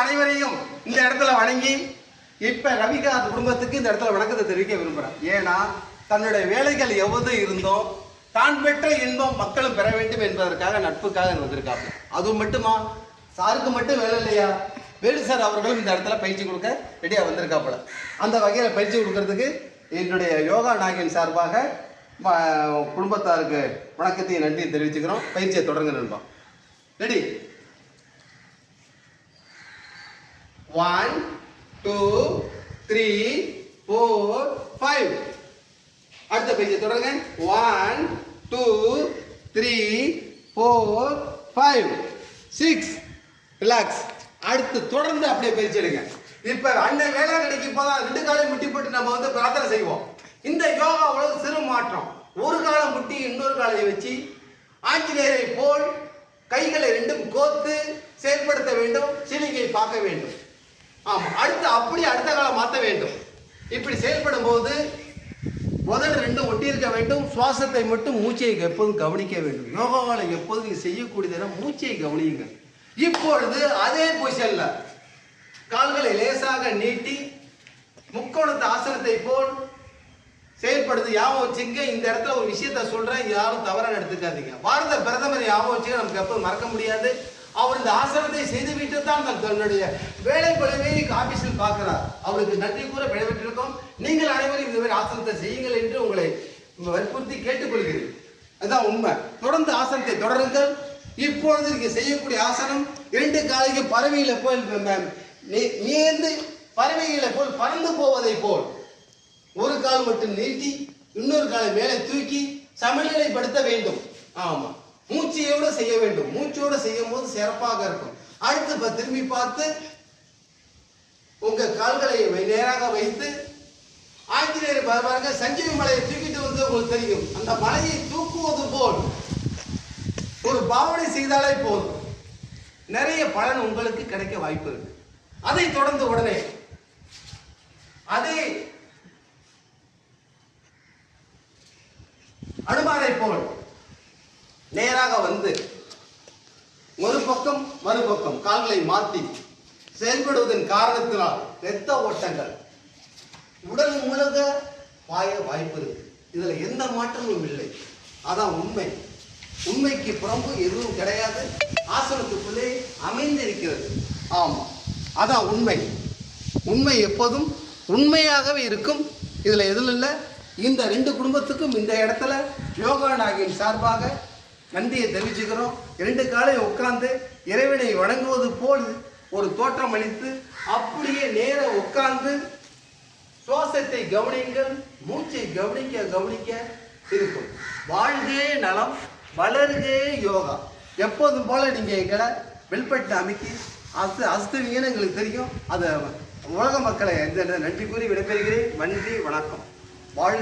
அனைவரையும் இந்த இடத்துல வணங்கி இப்போ ரவிகாந்த் குடும்பத்துக்கு இந்த இடத்துல வணக்கத்தை தெரிவிக்க விரும்புகிறேன் ஏன்னா தன்னுடைய வேலைகள் எவ்வளவு இருந்தோ தான் பெற்ற இன்பம் மக்களும் பெற வேண்டும் என்பதற்காக நட்புக்காக வந்திருக்காங்க. அது மட்டுமா? சாருக்கு மட்டும் வேலை இல்லையா? வேலு சார் அவர்களும் இந்த இடத்துல பயிற்சி கொடுக்க ரெடியாக வந்திருக்காப்புல. அந்த வகையில் பயிற்சி கொடுக்கறதுக்கு என்னுடைய யோகா நாயகன் சார்பாக குடும்பத்தாருக்கு வணக்கத்தையும் நன்றியை தெரிவிச்சுக்கிறோம். பயிற்சியை தொடங்க நண்பா. Ready one two three four five அடுத்த page தொடருங்க. One two three four five six relax அடுத்து தொடர்ந்து அப்படியே பேஜ் எடுங்க. இப்ப அண்ணன் வேளாங்கண்ணிக்கு இப்போதான் ரெண்டு காலையும் முட்டி போட்டு நம்ம வந்து பிரார்த்தனை செய்வோம். இந்த யோகாவோட சிறு மாற்றம். ஒரு காலம் முட்டி இன்னொரு காலையை வச்சு ஆஞ்சநேயரை போல் கைகளை ரெண்டும் கோத்து செயல்படுத்த வேண்டும் சிலிங்கை பார்க்க வேண்டும். ஆமா அடுத்து அப்படி அடுத்த காலம் மாற்ற வேண்டும். இப்படி செயல்படும் போது முதல் ரெண்டும் ஒட்டி இருக்க வேண்டும். சுவாசத்தை மட்டும் மூச்சையை எப்போதும் கவனிக்க வேண்டும். யோகாவால் எப்போதும் நீங்கள் செய்யக்கூடியதுன்னா மூச்சையை கவனியுங்க இப்பொழுது அதே பொசிஷன்ல கால்களை லேசாக நீட்டி முக்கோணத்து ஆசனத்தை போல் செயல்படுது யாபம் வச்சுங்க இந்த இடத்துல ஒரு விஷயத்த சொல்றேன். யாரும் தவறாக எடுத்துக்காதீங்க. பாரத பிரதமர் யாபம் வச்சுக்க நமக்கு எப்போ மறக்க முடியாது. அவர் இந்த ஆசனத்தை செய்துவிட்டு தான் தன்னுடைய வேலை பழுவை ஆபீஸில் பார்க்கிறார். அவருக்கு நன்றி கூற விடைபெற்றிருக்கோம் நீங்கள் அனைவரும் இந்த மாதிரி ஆசனத்தை செய்யுங்கள் என்று உங்களை வற்புறுத்தி கேட்டுக்கொள்கிறேன். அதுதான் உண்மை. தொடர்ந்து ஆசனத்தை தொடருங்கள். இப்பொழுது நீங்கள் செய்யக்கூடிய ஆசனம் இரண்டு காலைக்கு பறவையில் போல் நே- நேர்ந்து பறவைகளை போல் பறந்து போவதை போல். ஒரு கால் மட்டும் நீட்டி இன்னொரு காலை மேலே தூக்கி சமநிலைப்படுத்த வேண்டும். ஆமாம் மூச்சையோட செய்ய வேண்டும். மூச்சோட செய்யும் போது சிறப்பாக இருக்கும். அடுத்து இப்ப திரும்பி பார்த்து உங்க கால்களை வை- நேராக வைத்து ஆஞ்சநேயர் பா- பாருங்க சஞ்சீவி மலையை தூக்கிட்டு வந்து உங்களுக்கு தெரியும். அந்த மலையை தூக்குவது போல் ஒரு பாவனை செய்தாலே போதும். நிறைய பலன் உங்களுக்கு கிடைக்க வாய்ப்பு இருக்கு. அதை தொடர்ந்து உடனே அதே அனுமாரை போல் நேராக வந்து ஒரு பக்கம் மறுபக்கம் கால்களை மாற்றி செயல்படுவதன் காரணத்தினால் இரத்த ஓட்டங்கள். உடல் முழுக பாய வாய்ப்பு இருக்கு. இதுல எந்த மாற்றமும் இல்லை. அதான் உண்மை. உண்மைக்கு புறம்பு எதுவும் கிடையாது. ஆசனத்துக்குள்ளே அமைந்திருக்கிறது. ஆமா அதான் உண்மை. உண்மை எப்போதும் உண்மையாகவே இருக்கும். இதுல எதுவும் இல்லை. இந்த ரெண்டு குடும்பத்துக்கும் இந்த இடத்துல யோகா நாகின் சார்பாக நன்றியை தெரிவிச்சுக்கிறோம். இரண்டு காலையும் உட்கார்ந்து இறைவனை வணங்குவது போல் ஒரு தோற்றம் அளித்து அப்படியே நேர உட்கார்ந்து சுவாசத்தை கவனிங்கள் மூச்சை கவனிக்க கவனிக்க இருக்கும். வாழ்கே நலம் வளர்கே யோகா. எப்போதும் போல நீங்க எங்களை வெளிப்பட்டு அமைக்கி அசு அசுத்துவீங்கன்னு எங்களுக்கு தெரியும். அதை உலக மக்களை எந்த நன்றி கூறி விடைபெறுகிறேன். நன்றி வணக்கம். வாழ்க